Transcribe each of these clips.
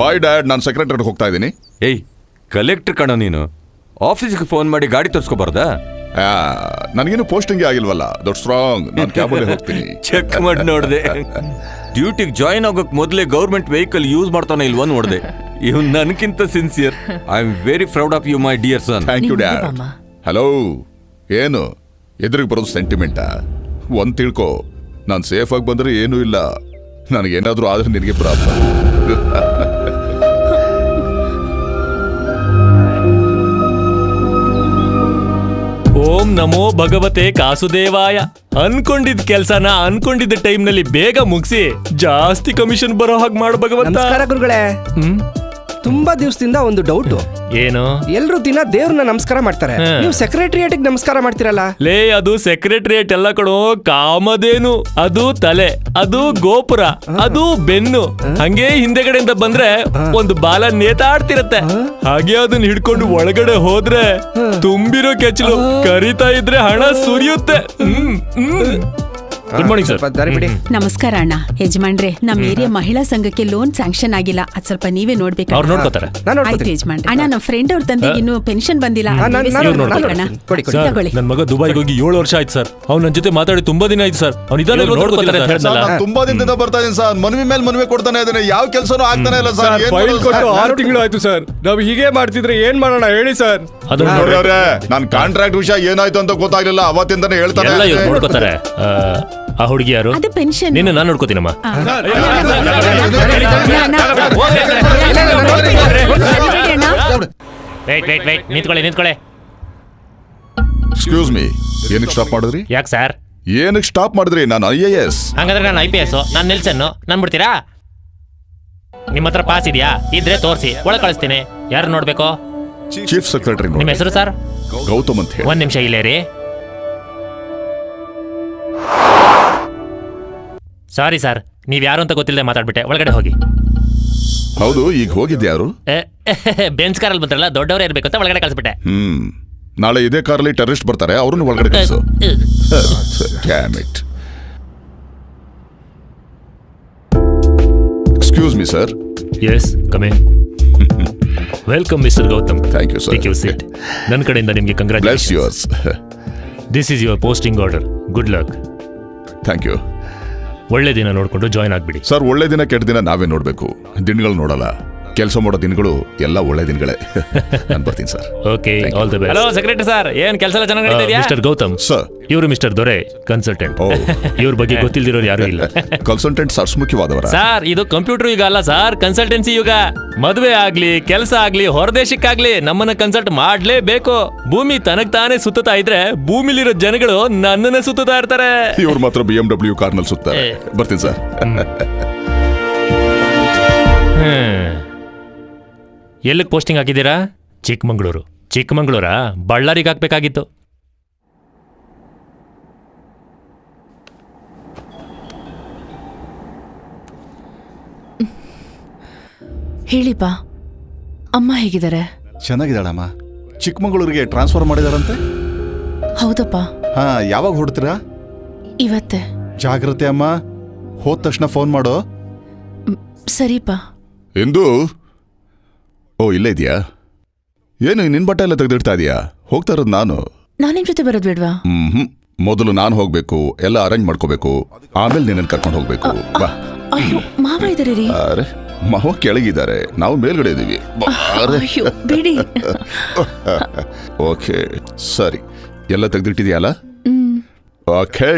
ಬಾಯ್ dad ನಾನು secretary ಹೋಗ್ತಾ ಇದ್ದೀನಿ. ಏಯ್ ಕಲೆಕ್ಟರ್ ಕಣ ನೀನು. ಆಫೀಸ್ಗೆ ಫೋನ್ ಮಾಡಿ ಗಾಡಿ ತರ್ಸ್ಕೊಬಾರ್ದಾ? ನನಗೇನು ಪೋಸ್ಟಿಂಗ್ ಆಗಿಲ್ವಲ್ಲ? ದೊಡ್ಡ ಸ್ಟ್ರಾಂಗ್ ನಾನು ಕ್ಯಾಬಲ್ಲಿ ಹೋಗ್ತೀನಿ. ಚೆಕ್ ಮಾಡಿ ನೋಡ್ದೆ. ಡ್ಯೂಟಿಗೆ ಜಾಯಿನ್ ಆಗೋಕ್ ಮೊದಲೇ ಗೌರ್ಮೆಂಟ್ ವೆಹಿಕಲ್ ಯೂಸ್ ಮಾಡ್ತಾನೆ ಇಲ್ವಾ ನೋಡಿದೆ. ಇವ್ ನನಗಿಂತ sincere I am very proud of you my dear son thank you dad. Hello ಏನು? ಎದುರಿಗೆ ಬರೋದು ಸೆಂಟಿಮೆಂಟಾ ಒಂದು ತಿಳ್ಕೊ. ನಾನು ಸೇಫಾಗಿ ಬಂದರೆ ಬಂದ್ರೆ ಏನೂ ಇಲ್ಲ. ನನಗೇನಾದರೂ ಆದರೆ ನಿನಗೆ ಪ್ರಾಬ್ಲಮ್ ನಮೋ ಭಗವತೆ ಕಾಸುದೇವಾಯ. ಅನ್ಕೊಂಡಿದ್ ಕೆಲ್ಸನ ಅನ್ಕೊಂಡಿದ್ದ ಟೈಮ್ನಲ್ಲಿ ಬೇಗ ಮುಗಿಸಿ. ಜಾಸ್ತಿ ಕಮಿಷನ್ ಬರೋ ಹಾಗೆ ಮಾಡು ಭಗವಂತ. ನಮಸ್ಕಾರ ಗುರುಗಳೇ. ಹ್ಮ್? ತುಂಬಾ ದಿವಸದಿಂದ ಒಂದು ಡೌಟ್ ಏನು? ಎಲ್ರು ದಿನ ದೇವ್ರನ್ನ ನಮಸ್ಕಾರ ಮಾಡ್ತಾರೆ. ಹಾ. ನೀವು ಸೆಕ್ರೆಟರಿಯೇಟ್ ನಮಸ್ಕಾರ ಮಾಡ್ತಿರಲ್ಲ? ಲೇ ಅದು ಸೆಕ್ರೆಟರಿಯೇಟ್ ಎಲ್ಲ ಕಣೋ ಕಾಮಧೇನು. ಅದು ತಲೆ ಅದು ಗೋಪುರ ಅದು ಬೆನ್ನು. ಹಂಗೆ ಹಿಂದೆಗಡೆಯಿಂದ ಬಂದ್ರೆ ಒಂದು ಬಾಲ ನೇತಾಡ್ತಿರತ್ತೆ. ಹಾಗೆ ಅದನ್ನ ಹಿಡ್ಕೊಂಡು ಒಳಗಡೆ ಹೋದ್ರೆ ತುಂಬಿರೋ ಕೆಚ್ಚಲು ಕರಿತಾ ಇದ್ರೆ ಹಣ ಸುರಿಯುತ್ತೆ. ಗುಡ್ ಮಾರ್ನಿಂಗ್ ಸರ್ ಸ್ವಲ್ಪ ದಾರಿ ಬಿಡಿ. ನಮಸ್ಕಾರ ಅಣ್ಣ. ಯಜಮಾನ್ರೆ ನಮ್ ಏರಿಯಾ ಮಹಿಳಾ ಸಂಘಕ್ಕೆ ಲೋನ್ ಸ್ಯಾಂಕ್ಷನ್ ಆಗಿಲ್ಲ. ಅದ್ ಸ್ವಲ್ಪ ನೀವೇ ನೋಡ್ಬೇಕು? ಅವ್ರು ನೋಡ್ಕೋತಾರೆ. ನಾನು ಆಯ್ತು ನೋಡ್ಕೊತೀನಿ ಯಜಮಾನ್ರೆ. ಅಣ್ಣ ನಮ್ಮ ಫ್ರೆಂಡ್ ಅವ್ರ ತಂದೆಗೆ ಇನ್ನು ಪೆನ್ಷನ್ ಬಂದಿಲ್ಲ. ನಾನ್- ನಾನ್ ಕೊಡಿ, ಕೊಡಿ. ಸರ್ ತಗೊಳ್ಳಿ. ನನ್ ಮಗ ದುಬೈಗೆ ಹೋಗಿ ಏಳು ವರ್ಷ ಆಯ್ತು ಸರ್. ಅವ್ನು ನನ್ನ ಜೊತೆ ಮಾತಾಡಿ ತುಂಬಾ ದಿನ ಆಯ್ತು ಸರ್. ಅವ್ನು ಇದಾನೆ ಇವ್ರು ನೋಡ್ಕೊತಾರೆ ಅಂತ ಹೇಳ್ದಲ್ಲ. ನಾನು ತುಂಬಾ ದಿನದಿಂದ ಬರ್ತಾ ಇದೀನಿ ಸರ್. ಮನವಿ ಮೇಲೆ ಮನವಿ ಕೊಡ್ತಾನೆ ಇದ್ದಾನೆ. ಯಾವ ಕೆಲಸನೂ ಆಗ್ತಾನೆ ಇಲ್ಲ ಸರ್. ಏನ್ ಫೈಲ್ ಮಾಡೋದು ಕೊಟ್ಟು ಸರ್? ಆರು ತಿಂಗಳು ಆಯ್ತು ಸರ್. ನಾವು ಹೀಗೆ ಮಾಡ್ತಿದ್ರೆ ಏನ್ ಮಾಡೋಣ? ಹೇಳಿ ಸರ್. ಅದನ್ನ ನೋಡಿ. ಅವ್ರೆ ನಾನ್ ಕಾಂಟ್ರಾಕ್ಟ್ ವಿಷಯ ಏನಾಯ್ತು ಅಂತ ಗೊತ್ತಾಗ್ಲಿಲ್ಲ. ಅವತ್ತಿಂದಾನೆ ಹೇಳ್ತಾನೆ ಎಲ್ಲ ಇವ್ರು. ನೋಡ್ಕೋತಾರೆ. ಆ, ಹುಡುಗಿ ಯಾರು ಅದು ಪೆನ್ಷನ್ ನಿನ್ನ ನಾನು ನೋಡ್ಕೋತೀನಮ್ಮ ವೇಟ್ ವೇಟ್ ವೇಟ್ ನಿಂತ್ಕೊಳ್ಳಿ ನಿಂತ್ಕೊಳ್ಳಿ ಎಕ್ಸ್ಕ್ಯೂಸ್ ಮೀ ಏನಕ್ಕೆ ಸ್ಟಾಪ್ ಮಾಡಿದ್ರಿ ಯಾಕೆ ಸರ್ ಏನಕ್ಕೆ ಸ್ಟಾಪ್ ಮಾಡಿದ್ರಿ ನಾನು ಐ ಎ ಎಸ್ ಹಂಗಂದ್ರೆ ನಾನು ಐ ಪಿ ಎಸ್ ನಾನು ನಿಲ್ಸನ್ನು ನಾನು ಬಿಡ್ತೀರಾ ನಿಮ್ಮ ಹತ್ರ ಪಾಸ್ ಇದೆಯಾ ಇದ್ರೆ ತೋರಿಸಿ ಒಳಗೆ ಕಳಿಸ್ತೀನಿ ಯಾರು ನೋಡ್ಬೇಕು ಚೀಫ್ ಸೆಕ್ರೆಟರಿ ನಿಮ್ಮ ಹೆಸರು ಸರ್ ಗೌತಮ್ ಅಂತ ಹೇಳಿ ಒಂದ್ ನಿಮಿಷ ಇಲ್ಲೇ ರೀ ಸಾರಿ ಸರ್ ನೀವು ಯಾರು ಅಂತ ಗೊತ್ತಿಲ್ಲದೆ ಮಾತಾಡ್ಬಿಟ್ಟೆ. ಒಳಗಡೆ ಹೋಗಿ. ಹೌದು ಈಗ ಹೋಗಿದ್ದೆ ಯಾರು? ಏ, ಬೆಂಚ್ ಕಾರಲ್ಲಿ ಬಂದ್ರಲ್ಲ ದೊಡ್ಡವರೇ ಇರ್ಬೇಕು ಅಂತ ಒಳಗಡೆ ಕಳಿಸ್ಬಿಟ್ಟೆ. ಹ್ಮ್. ನಾಳೆ ಇದೇ ಕಾರಲ್ಲಿ ಟೆರರಿಸ್ಟ್ ಬರ್ತಾರೆ ಅವ್ರನ್ನ ಒಳಗಡೆ ಕಳಿಸು. Excuse me sir yes come welcome mister Gautam thank you sir take you sit ನನ್ನ ಕಡೆಯಿಂದ ನಿಮಗೆ bless congratulation yours this is your posting order good luck thank you ಒಳ್ಳೆ ದಿನ ನೋಡ್ಕೊಂಡು ಜಾಯ್ನ್ ಆಗ್ಬಿಡಿ. ಸರ್ ಒಳ್ಳೆ ದಿನ ಕೆಟ್ಟ ದಿನ ನಾವೇ ನೋಡಬೇಕು. ದಿನಗಳು ನೋಡಲ್ಲ. ಕೆಲಸ ಮಾಡೋ ದಿನಗಳು ಎಲ್ಲ ಒಳ್ಳೆ ದಿನಗಳೇ. ನಾನು ಬರ್ತೀನಿ sir. Okay. All the best hello secretary sir ಏನ್ ಕೆಲಸ ಎಲ್ಲ ಚೆನ್ನಾಗಿ ನಡೀತಾ ಇದೆಯಾ? ಮಿಸ್ಟರ್ ಗೌತಮ್ ಸರ್ ಇವರು ಮಿಸ್ಟರ್ ದೊರೆ ಕನ್ಸಲ್ಟೆಂಟ್ ಓ. ಇವ್ರ ಬಗ್ಗೆ ಗೊತ್ತಿಲ್ದಿರೋರು ಯಾರು ಇಲ್ಲ. ಕನ್ಸಲ್ಟೆಂಟ್ ಸರ್ ಮುಖ್ಯವಾದವರ ಸರ್ ಇದು ಕಂಪ್ಯೂಟರ್ ಯುಗ ಅಲ್ಲ ಸರ್ ಕನ್ಸಲ್ಟೆನ್ಸಿ ಯುಗ. ಮದುವೆ ಆಗ್ಲಿ ಕೆಲಸ ಆಗ್ಲಿ ಹೊರದೇಶಕ್ಕಾಗ್ಲಿ ನಮ್ಮನ್ನ ಕನ್ಸಲ್ಟ್ ಮಾಡ್ಲೇಬೇಕು. ಭೂಮಿ ತನಗ್ ತಾನೇ ಸುತ್ತತಾ ಇದ್ರೆ ಭೂಮಿಲಿರೋ ಜನಗಳು ನನ್ನನ್ನ ಸುತ್ತತಾ ಇರ್ತಾರೆ. ಇವ್ರು ಮಾತ್ರ ಬಿ ಎಂ ಡಬ್ಲ್ಯೂ ಕಾರ್ನಲ್ಲಿ ಸುತ್ತಾರೆ. ಬರ್ತೀನಿ ಸರ್ ಎಲ್ಲಿಗೆ ಪೋಸ್ಟಿಂಗ್ ಹಾಕಿದ್ದೀರಾ? ಚಿಕ್ಕಮಂಗ್ಳೂರು. ಚಿಕ್ಕಮಂಗ್ಳೂರಾ? ಬಳ್ಳಾರಿಗೆ ಹಾಕ್ಬೇಕಾಗಿತ್ತು. ಹೇಳಿಪ್ಪ ಅಮ್ಮ ಹೇಗಿದ್ದಾರೆ? ಚೆನ್ನಾಗಿದ್ದಾಳಮ್ಮ. ಚಿಕ್ಕಮಗಳೂರಿಗೆ ಟ್ರಾನ್ಸ್ಫರ್ ಮಾಡಿದಾರಂತೆ? ಹೌದಪ್ಪ. ಹಾ ಯಾವಾಗ ಹೊಡ್ತೀರಾ ಇವತ್ತೆ. ಜಾಗ್ರತೆ ಅಮ್ಮ. ಹೋದ ತಕ್ಷಣ ಫೋನ್ ಮಾಡು. ಸರಿಪ್ಪ ಎಂದು? ಓ ಇಲ್ಲೇ ಇದೆಯಾ? ಏನು ನಿನ್ ಬಟ್ಟೆ ಎಲ್ಲ ತೆಗೆದಿಡ್ತಾ ಇದೀಯಾ? ಹೋಗ್ತಾ ಇರೋದು ನಾನು. ನಾನಿನ್ ಜೊತೆ ಬರೋದ್ ಬಿಡ್ವಾ? ಹ್ಮ್ ಮೊದಲು ನಾನು ಹೋಗ್ಬೇಕು ಎಲ್ಲ ಅರೇಂಜ್ ಮಾಡ್ಕೋಬೇಕು ಆಮೇಲೆ ನಿನ್ನನ್ನು ಕರ್ಕೊಂಡು ಹೋಗ್ಬೇಕು. ಬಾ. ಅಯ್ಯೋ ಮಾವ ಇದಾರೆ ರೀ. ಅರೆ ಮಾವ ಕೆಳಗಿದ್ದಾರೆ. ನಾವು ಮೇಲ್ಗಡೆ ಇದೀವಿ. ಅಯ್ಯೋ ಬಿಡಿ. ಓಕೆ ಸರಿ. ಎಲ್ಲ ತೆಗೆದಿಟ್ಟಿದೆಯಲ್ಲ? ಹ್ಮ್. Okay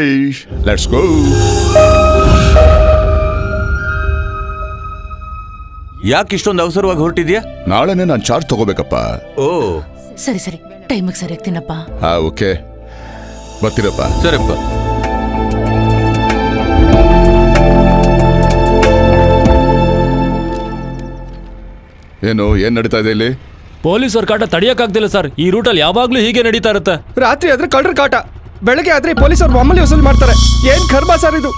let's go. ಯಾಕೆ ಇಷ್ಟೊಂದು ಅವಸರವಾಗಿ ಹೊರಟಿದ್ಯಾ? ನಾಳೆನೇ ನಾನು ಚಾರ್ಜ್ ತಗೋಬೇಕಪ್ಪ. ಓ. ಸರಿ ಸರಿ. ಟೈಮಿಗೆ ಸರಿ ಆಗ್ತೀನಪ್ಪ. ಹಾ ಓಕೆ. ಬರ್ತೀರಪ್ಪ. ಸರಿಪ್ಪ. ಏನು ಏನ್ ನಡೀತಾ ಇದೆ ಇಲ್ಲಿ? ಪೊಲೀಸರ ಕಾಟ ತಡಿಯಕ್ಕಾಗ್ತಿಲ್ಲ ಸರ್. ಈ ರೂಟಲ್ಲಿ ಯಾವಾಗ್ಲೂ ಹೀಗೆ ನಡೀತಾ ಇರುತ್ತೆ. ರಾತ್ರಿ ಆದ್ರೆ ಕಳ್ರ ಕಾಟ. ಬೆಳಗ್ಗೆ ಆದ್ರೆ ಪೊಲೀಸರು ಮಾಮೂಲಿ ವಸೂಲ್ ಮಾಡ್ತಾರೆ. ಏನ್ ಕರ್ಮ ಸರ್ ಇದು?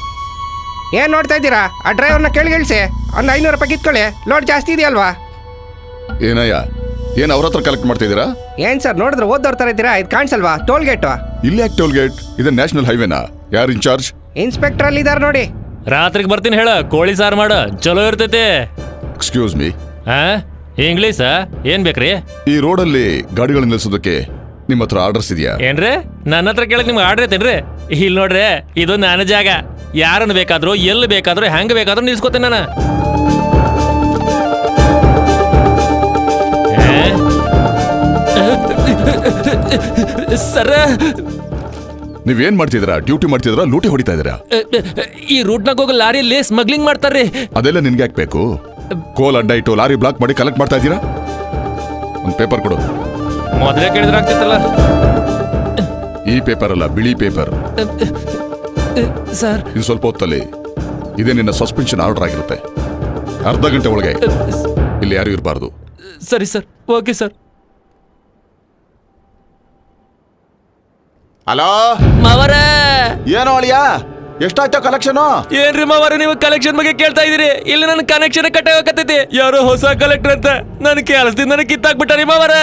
ಏನ್ ನೋಡ್ತಾ ಇದ್ದೀರಾ? ಆ ಡ್ರೈವರ್ನ ಕೇಳಿಗಿಳಿಸಿ. ಒಂದು ಐನೂರು ರೂಪಾಯಿ ಕಿತ್ಕೊಳ್ಳಿ. ಲೋಡ್ ಜಾಸ್ತಿ ಇದೆಯಲ್ವಾ ಏನಯ್ಯ? ಏನ್ ಅವ್ರ ಹತ್ರ ಕಲೆಕ್ಟ್ ಮಾಡ್ತಿದ್ದೀರಾ? ಏನ್ ಸರ್ ನೋಡಿದ್ರೆ ಓದೋರ್ ತರ ಇದ್ದೀರಾ? ಇದು ಕಾಣಿಸಲ್ವಾ? ಟೋಲ್ ಗೇಟು ಇಲ್ಲಿ ಯಾಕೆ ಟೋಲ್ ಗೇಟ್ ಇದು ನ್ಯಾಷನಲ್ ಹೈವೇನಾ? ಯಾರು ಇನ್ಚಾರ್ಜ್ ಇನ್ಸ್ಪೆಕ್ಟರ್ ಅಲ್ಲಿ ಇದ್ದಾರೆ ನೋಡಿ. ರಾತ್ರಿಗೆ ಬರ್ತೀನಿ ಹೇಳ. ಕೋಳಿ ಸಾರು ಮಾಡ. ಚಲೋ ಇರ್ತೈತೆ. ಎಕ್ಸ್ಕ್ಯೂಸ್ ಮೀ ಆ? ಇಂಗ್ಲೀಷ ಏನ್ ಬೇಕ್ರಿ? ಈ ರೋಡಲ್ಲಿ ಗಾಡಿಗಳನ್ನ ನಿಲ್ಲಿಸೋದಕ್ಕೆ ನಿಮ್ಮ ಹತ್ರ ಆರ್ಡರ್ಸ್ ಇದೆಯಾ? ಏನ್ರಿ? ನನ್ನ ಹತ್ರ ಕೇಳಕ್ ನಿಮ್ಗೆ ಆರ್ಡ್ರ್ ಐತೇನ್ರಿ? ಇಲ್ಲಿ ನೋಡ್ರಿ ಇದು ನನ್ನ ಜಾಗ. ಯಾರನ್ನ ಬೇಕಾದ್ರೂ ಎಲ್ಲಿ ಬೇಕಾದ್ರೂ ಹೆಂಗ್ ಬೇಕಾದ್ರೂ ನಿಲ್ಸ್ಕೊತೇನೆ ನಾನು. ಸರ? ನೀವೇನ್ ಮಾಡ್ತಿದ್ದೀರಾ? ಡ್ಯೂಟಿ ಮಾಡ್ತಿದ್ದೀರಾ? ಲೂಟಿ ಹೊಡಿತಾ ಇದ್ದೀರಾ? ಈ ರೂಟ್ನಾಗ ಹೋಗೋ ಲಾರಿಯಲ್ಲಿ ಸ್ಮಗ್ಲಿಂಗ್ ಮಾಡ್ತಾರ್ರಿ. ಅದೆಲ್ಲ ನಿನ್ಗೆ ಯಾಕೆ ಬೇಕು? ಕೋಲ್ ಅಡ್ಡ ಇಟ್ಟು ಲಾರಿ ಬ್ಲಾಕ್ ಮಾಡಿ ಕಲೆಕ್ಟ್ ಮಾಡ್ತಾ ಇದ್ದೀರಾ? ಒಂದು ಪೇಪರ್ ಕೊಡು. ಮೊದಲೇ ಕೇಳಿದ್ರೆ ಆಗ್ತಿತ್ತಲ್ಲ. ಈ ಪೇಪರ್ ಅಲ್ಲ ಬಿಳಿ ಪೇಪರ್. ಸರ್. ಇದು ಸ್ವಲ್ಪ ಹೊತ್ತಲ್ಲಿ. ಇದೇ ನಿನ್ನ ಸಸ್ಪೆನ್ಷನ್ ಆರ್ಡರ್ ಆಗಿರುತ್ತೆ. ಅರ್ಧ ಗಂಟೆ ಒಳಗೆ. ಇಲ್ಲಿ ಯಾರು ಇರಬಾರ್ದು. ಸರಿ ಸರ್. Okay sir. ಹಲೋ? ಮಾವರೇ! ಏನು ಅಳಿಯ? ಎಷ್ಟಾಯ್ತು ಕಲೆಕ್ಷನ್ ಏನ್ರಿ ಮಾವರ ನೀವು ಕಲೆಕ್ಷನ್ ಬಗ್ಗೆ ಕೇಳ್ತಾ ಇದೀರಿ ಇಲ್ಲಿ ನನ್ನ ಕನೆಕ್ಷನ್ ಕಟ್ಟಾಗತ್ತೈತಿ ಯಾರೋ ಹೊಸ ಕಲೆಕ್ಟರ್ ಅಂತ ನನ್ ಕೆಲಸದಿಂದ ನನಗೆ ಕಿತ್ತಾಕ್ಬಿಟ್ಟಾರಿ ಮಾವರ!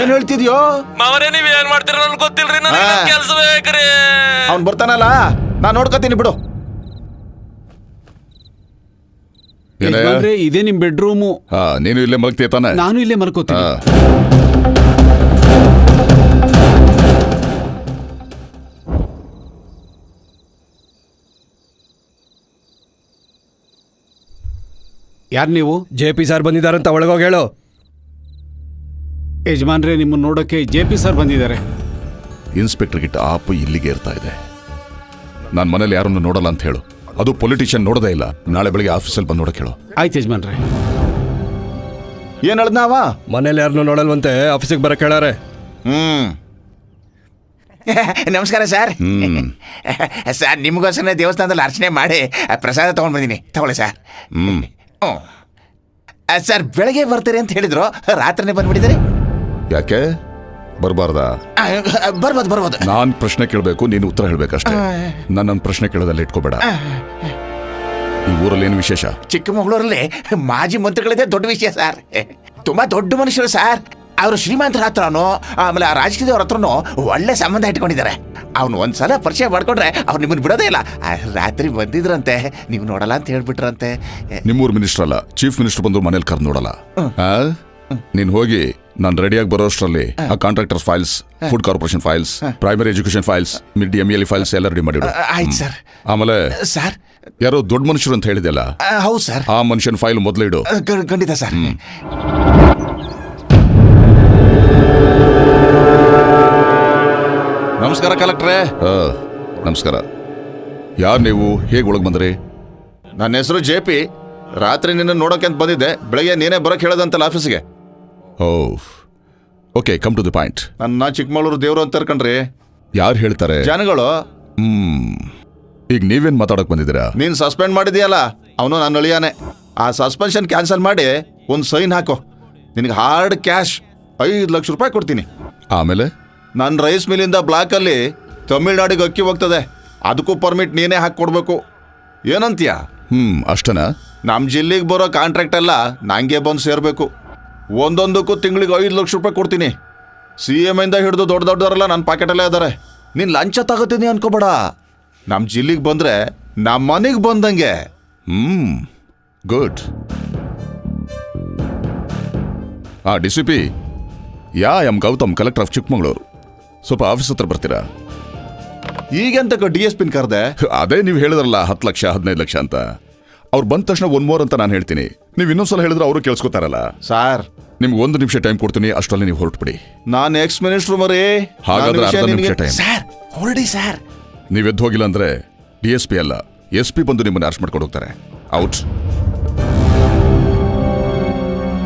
ಏನ್ ಹೇಳ್ತಿದ್ಯೋ? ಮಾವರೇ ನೀವ್ ಏನ್ ಮಾಡ್ತೀರ ನನ್ಗೆ ಗೊತ್ತಿಲ್ರಿ. ನನಗೆ. ಕೆಲಸ ಬೇಕ್ರಿ. ಅವ್ನ್ ಬರ್ತಾನಲ್ಲ? ನಾನ್ ನೋಡ್ಕೋತೀನಿ ಬಿಡು? ಯಜಮಾನ್ರೆ ಇದೇ ನಿಮ್ ಬೆಡ್ರೂಮು. ಹಾ ನೀನು ಇಲ್ಲೇ ಮಲಗ್ತೀಯ ತಾನೆ? ನಾನು ಇಲ್ಲೇ ಮಲ್ಕೋತೀನಿ. ಯಾರು ನೀವು? ಜೆ ಪಿ ಸರ್ ಬಂದಿದ್ದಾರಂತ ಒಳಗೋಗಿ ಹೇಳು. ಯಜಮಾನ್ರೆ ನಿಮ್ಮನ್ನ ನೋಡೋಕೆ ಜೆ ಪಿ ಸರ್ ಬಂದಿದ್ದಾರೆ. ಇನ್ಸ್ಪೆಕ್ಟರ್ ಗಿಟ್ಟ ಆಪ್ ಇಲ್ಲಿಗೆ ಇರ್ತಾ ಇದೆ. ನಾನು ಮನೇಲಿ ಯಾರನ್ನು ನೋಡಲ್ಲ ಅಂತ ಹೇಳು. ಅದು ಪೊಲಿಟಿಷಿಯನ್ ನೋಡದೇ ಇಲ್ಲ. ನಾಳೆ ಬೆಳಿಗ್ಗೆ ಆಫೀಸಲ್ಲಿ ಬಂದು ನೋಡಕ್ ಹೇಳು. ಆಯ್ತು ಯಜಮಾನ್ರೆ. ಏನ್ ಹೇಳ್ದವ ಮನೇಲಿ ಯಾರನ್ನು ನೋಡಲ್ವಂತೆ ಆಫೀಸಿಗೆ ಬರಕ್ಕೆ ಹೇಳಾರೆ. ಹ್ಮ್. ನಮಸ್ಕಾರ ಸರ್. ಹ್ಮ್. ಸರ್ ನಿಮಗೋಸ್ಕರ ದೇವಸ್ಥಾನದಲ್ಲಿ ಅರ್ಚನೆ ಮಾಡಿ ಪ್ರಸಾದ ತಗೊಂಡ್ ಬಂದೀನಿ. ತಗೊಳ್ಳಿ ಸರ್. ಹ್ಮ್. ಹ್ಞೂ ಸರ್ ಬೆಳಗ್ಗೆ ಬರ್ತೀರಿ ಅಂತ ಹೇಳಿದ್ರು ರಾತ್ರಿನೇ ಬಂದ್ಬಿಟ್ಟಿದ್ದೀರಿ? ಯಾಕೆ? ಬರಬಾರ್ದಾ? ಬರ್ಬೋದು ಬರ್ಬೋದು. ನಾನ್ ಪ್ರಶ್ನೆ ಕೇಳಬೇಕು ನೀನು ಉತ್ತರ ಹೇಳ್ಬೇಕಷ್ಟೇ. ನನ್ನ ಪ್ರಶ್ನೆ ಕೇಳೋದಲ್ಲಿ ಇಟ್ಕೋಬೇಡ. ಈ ಊರಲ್ಲಿ ಏನು ವಿಶೇಷ? ಚಿಕ್ಕಮಗಳೂರಲ್ಲಿ ಮಾಜಿ ಮಂತ್ರಿಗಳಿದೆ ದೊಡ್ಡ ವಿಷಯ ಸರ್. ತುಂಬಾ ದೊಡ್ಡ ಮನುಷ್ಯರು ಸರ್. ಅವರು ಶ್ರೀಮಂತರ ಹತ್ರನೋ ಆಮೇಲೆ ಆ ರಾಜಕೀಯದವ್ರ ಹತ್ರನೂ ಒಳ್ಳೆ ಸಂಬಂಧ ಇಟ್ಕೊಂಡಿದ್ದಾರೆ. ಅವ್ನು ಒಂದ್ಸಲ ಪರಿಚಯ ಮಾಡ್ಕೊಂಡ್ರೆ ಅವ್ರು ನಿಮ್ಮನ್ನ ಬಿಡೋದೇ ಇಲ್ಲ. ಆ, ರಾತ್ರಿ ಬಂದಿದ್ರಂತೆ. ನೀವು ನೋಡಲ್ಲ ಅಂತ ಹೇಳ್ಬಿಟ್ರಂತೆ. ನಿಮ್ಮೂರು ಮಿನಿಸ್ಟರ್ ಅಲ್ಲ ಚೀಫ್ ಮಿನಿಸ್ಟರ್ ಬಂದು ಮನೇಲಿ ಕರ್ದು ನೋಡಲ್ಲ. ಆ? ನೀನ್ ಹೋಗಿ ನಾನು ರೆಡಿಯಾಗಿ ಬರೋಷ್ಟರಲ್ಲಿ ಆ contractor files food corporation files primary education files mid M L files ಎಲ್ಲ ರೆಡಿ ಮಾಡಿಡು ಆಯ್ತು ಸರ್. ಆಮೇಲೆ ಸರ್. ಯಾರೋ ದೊಡ್ಡ ಮನುಷ್ಯರು ಅಂತ ಹೇಳಿದೆಲ್ಲ ಆ, ಹೌದು ಸರ್. ಆ ಮನುಷ್ಯನ ಫೈಲ್ ಮೊದಲು ಇಡು. ಖಂಡಿತ ಸರ್. ನಮಸ್ಕಾರ ಕಲೆಕ್ಟ್ರೇ. ನಮಸ್ಕಾರ. ಯಾರು ನೀವು? ಹೇಗೆ ಒಳಗೆ ಬಂದ್ರಿ? ನನ್ನ ಹೆಸರು ಜೆ ಪಿ. ರಾತ್ರಿ ನಿನ್ನ ನೋಡೋಕೆ ಅಂತ ಬಂದಿದ್ದೆ. ಬೆಳಗ್ಗೆ ನೀನೇ ಬರೋಕೆ ಹೇಳೋದಂತಲ್ಲ ಆಫೀಸ್ಗೆ ಓ okay come to the point ನನ್ನ ಚಿಕ್ಕಮಗಳೂರು ದೇವರು ಅಂತ ಕಂಡ್ರಿ ಯಾರು ಹೇಳ್ತಾರೆ? ಜನಗಳು. ಹ್ಮ್. ಈಗ ನೀವೇನ್ ಮಾತಾಡಕ್ ಬಂದಿದ್ದೀರಾ? ನೀನ್ ಸಸ್ಪೆಂಡ್ ಮಾಡಿದ್ಯಲ್ಲ ಅವನು ನನ್ನ ಅಳಿಯಾನೆ. ಆ ಸಸ್ಪೆನ್ಷನ್ ಕ್ಯಾನ್ಸಲ್ ಮಾಡಿ ಒಂದು ಸೈನ್ ಹಾಕೋ. ನಿನಗೆ ಹಾರ್ಡ್ ಕ್ಯಾಶ್ ಐದು ಲಕ್ಷ ರೂಪಾಯಿ ಕೊಡ್ತೀನಿ. ಆಮೇಲೆ? ನನ್ನ ರೈಸ್ ಮಿಲ್ಲಿಂದ ಬ್ಲಾಕಲ್ಲಿ ತಮಿಳ್ನಾಡಿಗೆ ಅಕ್ಕಿ ಹೋಗ್ತದೆ. ಅದಕ್ಕೂ ಪರ್ಮಿಟ್ ನೀನೇ ಹಾಕಿ ಕೊಡಬೇಕು. ಏನಂತೀಯ? ಹ್ಮ್ ಅಷ್ಟನಾ? ನಮ್ಮ ಜಿಲ್ಲೆಗೆ ಬರೋ ಕಾಂಟ್ರಾಕ್ಟ್ ಎಲ್ಲ ನಂಗೆ ಬಂದು ಸೇರಬೇಕು. ಒಂದೊಂದಕ್ಕೂ ತಿಂಗಳಿಗೆ ಐದು ಲಕ್ಷ ರೂಪಾಯಿ ಕೊಡ್ತೀನಿ. ಸಿ ಎಂ ಇಂದ ಹಿಡಿದು ದೊಡ್ಡ ದೊಡ್ಡವರೆಲ್ಲ ನನ್ನ ಪಾಕೆಟಲ್ಲೇ ಇದ್ದಾರೆ ನೀನು ಲಂಚ ತಗೋತೀನಿ ಅನ್ಕೋಬೇಡ. ನಮ್ಮ ಜಿಲ್ಲಿಗೆ ಬಂದರೆ ನಮ್ಮ ಮನೆಗೆ ಬಂದಂಗೆ. ಹ್ಮ್ ಗುಡ್ ಆ D C P yeah M Gautam collector of Chikkamagaluru. ಸ್ವಲ್ಪ ಆಫೀಸ್ ಹತ್ರ ಬರ್ತೀರಾ? ಈಗೆಂತಕ ಡಿ ಎಸ್ ಪಿನ್ ಕರೆದೆ? ಅದೇ ನೀವು ಹೇಳಿದ್ರಲ್ಲ ಹತ್ತು ಲಕ್ಷ, ಹದಿನೈದು ಲಕ್ಷ ಅಂತ. ಅವ್ರು ಬಂದ ತಕ್ಷಣ ಒನ್ ಮೋರ್ ಅಂತ ನಾನು ಹೇಳ್ತೀನಿ. ನೀವು ಇನ್ನೊಂದ್ಸಲ ಹೇಳಿದ್ರೆ ಅವರು ಕೇಳಿಸ್ಕೊತಾರಲ್ಲ? ಸರ್. ನಿಮ್ಗೆ ಒಂದು ನಿಮಿಷ ಟೈಮ್ ಕೊಡ್ತೀನಿ ಅಷ್ಟರಲ್ಲಿ ನೀವು ಹೊರಟ್ಬಿಡಿ. ನಾನು ಎಕ್ಸ್ ಮಿನಿಸ್ಟರ್ ಮರಿ. ಹಾಗಾದ್ರೆ ಅರ್ಧ ನಿಮಿಷ ಟೈಮ್ ಸರ್ ಹೊರಡಿ ಸರ್. ನೀವು ಎದ್ದು ಹೋಗಿಲ್ಲ ಅಂದ್ರೆ ಡಿ ಎಸ್ ಪಿ ಅಲ್ಲ ಎಸ್ ಪಿ ಬಂದು ನಿಮ್ಮನ್ನ ಅರೆಸ್ಟ್ ಮಾಡ್ಕೊಂಡು ಹೋಗ್ತಾರೆ. ಔಟ್